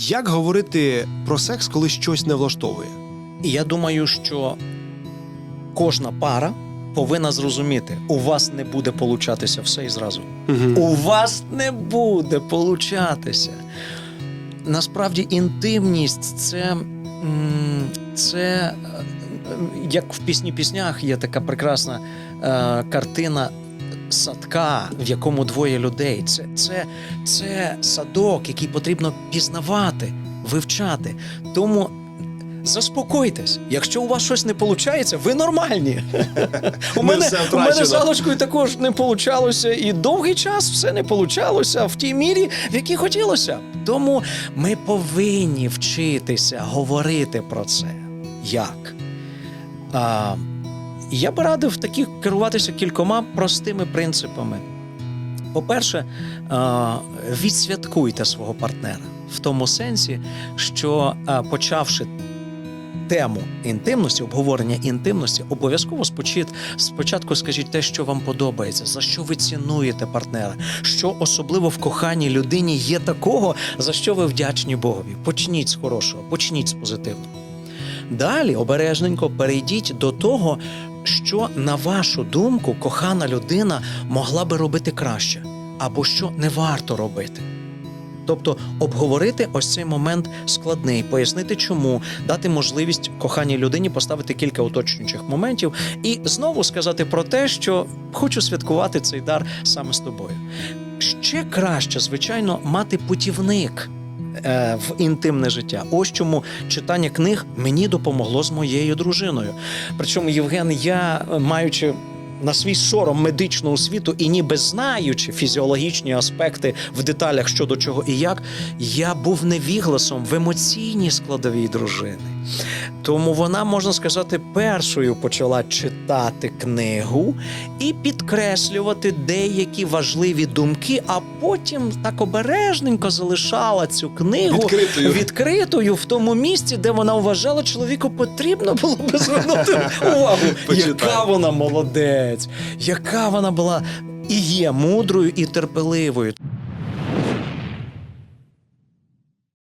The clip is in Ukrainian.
Як говорити про секс, коли щось не влаштовує? Я думаю, що кожна пара повинна зрозуміти, у вас не буде получатися все і зразу. У вас не буде получатися. Насправді, інтимність це, це е, як в пісні піснях є така прекрасна е, картина. Садка, в якому двоє людей, це, це, це садок, який потрібно пізнавати, вивчати. Тому заспокойтесь, якщо у вас щось не виходить, ви нормальні. У мене, у мене втрачено. з Галочкою також не получалося, і довгий час все не получалося в тій мірі, в якій хотілося. Тому ми повинні вчитися говорити про це. Як? А, я би радив таких керуватися кількома простими принципами. По-перше, відсвяткуйте свого партнера в тому сенсі, що почавши тему інтимності, обговорення інтимності, обов'язково спочатку скажіть те, що вам подобається, за що ви цінуєте партнера, що особливо в коханій людині є такого, за що ви вдячні Богові. Почніть з хорошого, почніть з позитивного. Далі обережненько перейдіть до того, що, на вашу думку, кохана людина могла би робити краще, або що не варто робити. Тобто обговорити ось цей момент складний, пояснити, чому, дати можливість коханій людині поставити кілька уточнюючих моментів і знову сказати про те, що хочу святкувати цей дар саме з тобою. Ще краще, звичайно, мати путівник в інтимне життя. Ось чому читання книг мені допомогло з моєю дружиною. Причому, Євген, я е, маючи. На свій сором медичну освіту і ніби знаючи фізіологічні аспекти в деталях щодо чого і як, я був невігласом в емоційній складовій дружини. Тому вона, можна сказати, першою почала читати книгу і підкреслювати деякі важливі думки, а потім так обережненько залишала цю книгу Відкритою. відкритою в тому місці, де вона вважала, чоловіку потрібно було би звернути увагу. Яка вона молодець, яка вона була і є мудрою і терпеливою.